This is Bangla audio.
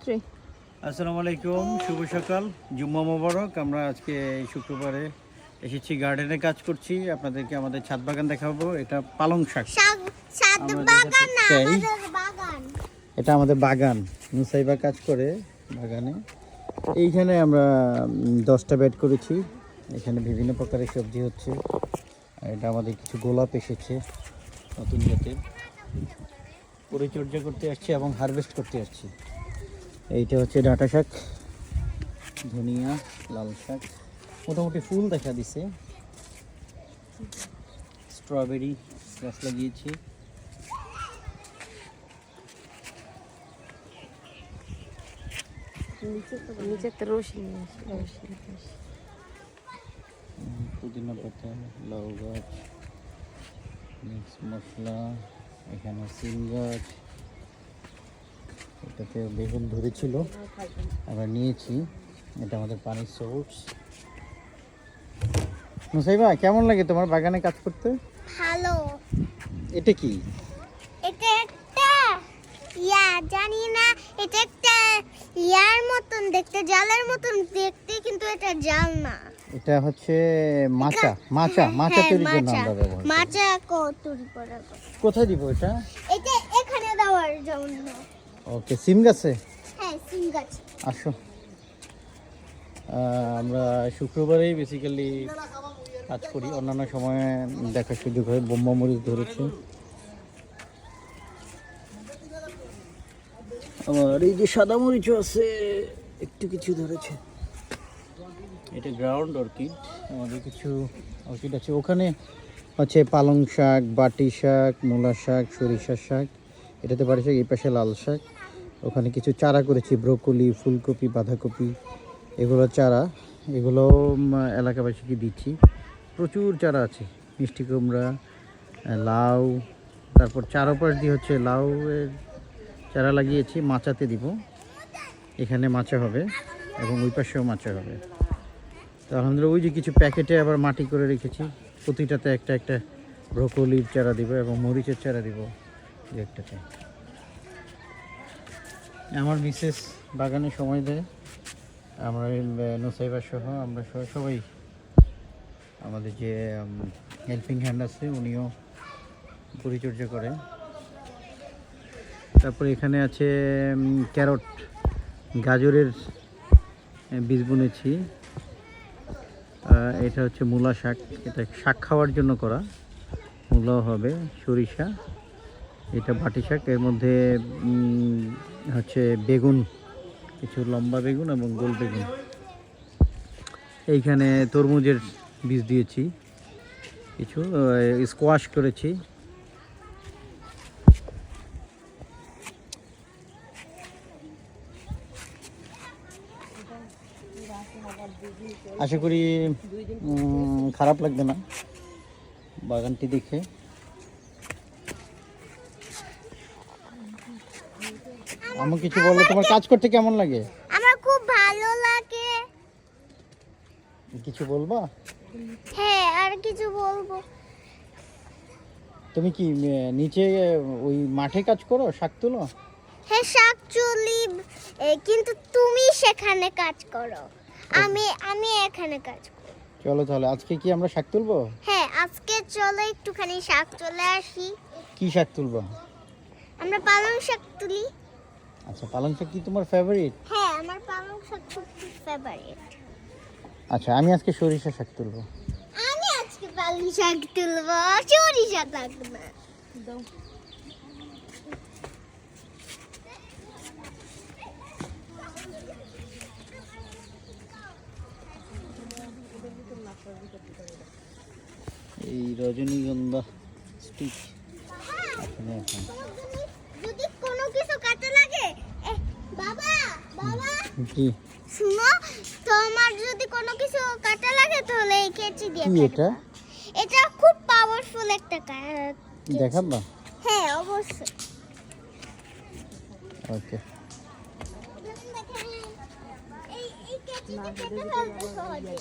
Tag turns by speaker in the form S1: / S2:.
S1: আসসালামু আলাইকুম শুভ সকাল জুম্মা মোবারক। আমরা আজকে শুক্রবারে এসেছি গার্ডেনে কাজ করছি। আপনাদেরকে আমাদের ছাদ বাগান দেখাবো। এটা পালং শাক। এটা আমাদের বাগান। মুসাইবা কাজ করে বাগানে। এইখানে আমরা দশটা বেড করেছি। এখানে বিভিন্ন প্রকারের সবজি হচ্ছে। আর এটা আমাদের কিছু গোলাপ এসেছে নতুন জাতের। পরিচর্যা করতে আসছি এবং হারভেস্ট করতে আসছি। এইটা হচ্ছে ডাঁটা শাক ধনিয়া লাল শাক। মোটামুটি ফুল দেখা দিছে। স্ট্রবেরি গাছ লাগিয়েছি। পুদিনা পাতা লাউ গাছ মিক্স মশলা এখানে সিম গাছ। এটাতে বেগুন ধরেছিল। আমরা নিয়েছি। এটা আমাদের পানির সোর্স মুসাইবা কেমন লাগে তোমার বাগানে কাজ করতে?
S2: ভালো।
S1: এটা কি?
S2: এটা একটা ইয়া জানি না। এটা একটা ইয়ার মতন দেখতে জালের মতন দেখতে কিন্তু এটা জাল না।
S1: এটা হচ্ছে মাচা মাচা মাচা
S2: হ্যাঁ,
S1: তৈরির জন্য
S2: মাচা।
S1: আমরা ব্যবহার করি।
S2: মাচা কতরি করার কথা।
S1: কোথায় দিব এটা?
S2: এটা এখানে দেওয়ার জন্য।
S1: ওকে সিম গাছে?
S2: হ্যাঁ সিম গাছ।
S1: আসো। আমরা শুক্রবারেই বেসিক্যালি কাজ করি। অন্যান্য সময়ে দেখার সুযোগ হয়। বোম্বা মরিচ ধরেছে। আমার এই যে সাদা মরিচও আছে একটু কিছু ধরেছে। এটা গ্রাউন্ড অর্কিড আমাদের কিছু অর্কিড আছে। ওখানে হচ্ছে পালং শাক বাটি শাক মূলা শাক সরিষা শাক। এটাতে বাড়ি শাক এই পাশে লাল শাক। ওখানে কিছু চারা করেছি, ব্রোকলি, ফুলকপি, বাঁধাকপি, এগুলো চারা। এগুলো এলাকাবাসীকে দিচ্ছি। প্রচুর চারা আছে, মিষ্টি কুমড়া লাউ, তারপর চারোপাশ দিয়ে হচ্ছে লাউ এর চারা লাগিয়েছি, মাচাতে দিব। এখানে মাচা হবে এবং ওই পাশেও মাচা হবে। তো আলহামদুলিল্লাহ, ওই যে কিছু প্যাকেটে আবার মাটি করে রেখেছি। প্রতিটাতে একটা একটা ব্রোকলির চারা দিব এবং মরিচের চারা দিব। দু আমার মিসেস বাগানে সময় দেয়। আমরা নোসাইবার সহ আমরা সবাই আমাদের যে হেল্পিং হ্যান্ড আছে, উনিও পরিচর্যা করে তারপরে এখানে আছে ক্যারট, গাজরের বীজ বুনেছি। এটা হচ্ছে মূলা শাক। এটা শাক খাওয়ার জন্য করা। মূলাও হবে, সরিষা। এটা বাটি শাক, এর মধ্যে হচ্ছে বেগুন, কিছু লম্বা বেগুন এবং গোল বেগুন। এইখানে তরমুজের বীজ দিয়েছি, কিছু স্কোয়াশ করেছি। আশা করি খারাপ লাগবে না। বাগানটি দেখে। আমার কিছু বলো তোমার কাজ করতে কেমন লাগে?
S2: আমার খুব ভালো লাগে।
S1: কিছু বলবা?
S2: হ্যাঁ আর কিছু বলব।
S1: তুমি কি নিচে ওই মাঠে কাজ করো শাক তুলো?
S2: হ্যাঁ শাকচুলি কিন্তু তুমি সেখানে কাজ করো। আমি আমি এখানে কাজ করি।
S1: চলো তাহলে আজকে কি আমরা শাক তুলবো?
S2: হ্যাঁ আজকে চলো একটুখানি শাক চলে আসি।
S1: কি শাক তুলবো?
S2: আমরা পালং শাক তুলি।
S1: আচ্ছা পালং শাক কি তোমার ফেভারিট
S2: হ্যাঁ আমার পালং শাক খুব ফেভারিট
S1: আচ্ছা আমি আজকে সরিষা শাক তুলবো।
S2: আমি আজকে পালং শাক তুলবো চুরি শাক না।
S1: এই রজনীগন্ধা স্টিক এখানে এখন
S2: যদি কোনো কিছু কাটে লাগে বাবা বাবা।
S1: কি?
S2: শুনো তোমার যদি কোনো কিছু কাটা লাগে তাহলে এই কেচি দিয়ে
S1: কি এটা?
S2: এটা খুব পাওয়ারফুল একটা কা-
S1: দেখাবা
S2: হ্যাঁ অবশ্যই।
S1: ওকে।
S2: এই এই কেচিটা কেটে ফেলতে সহজে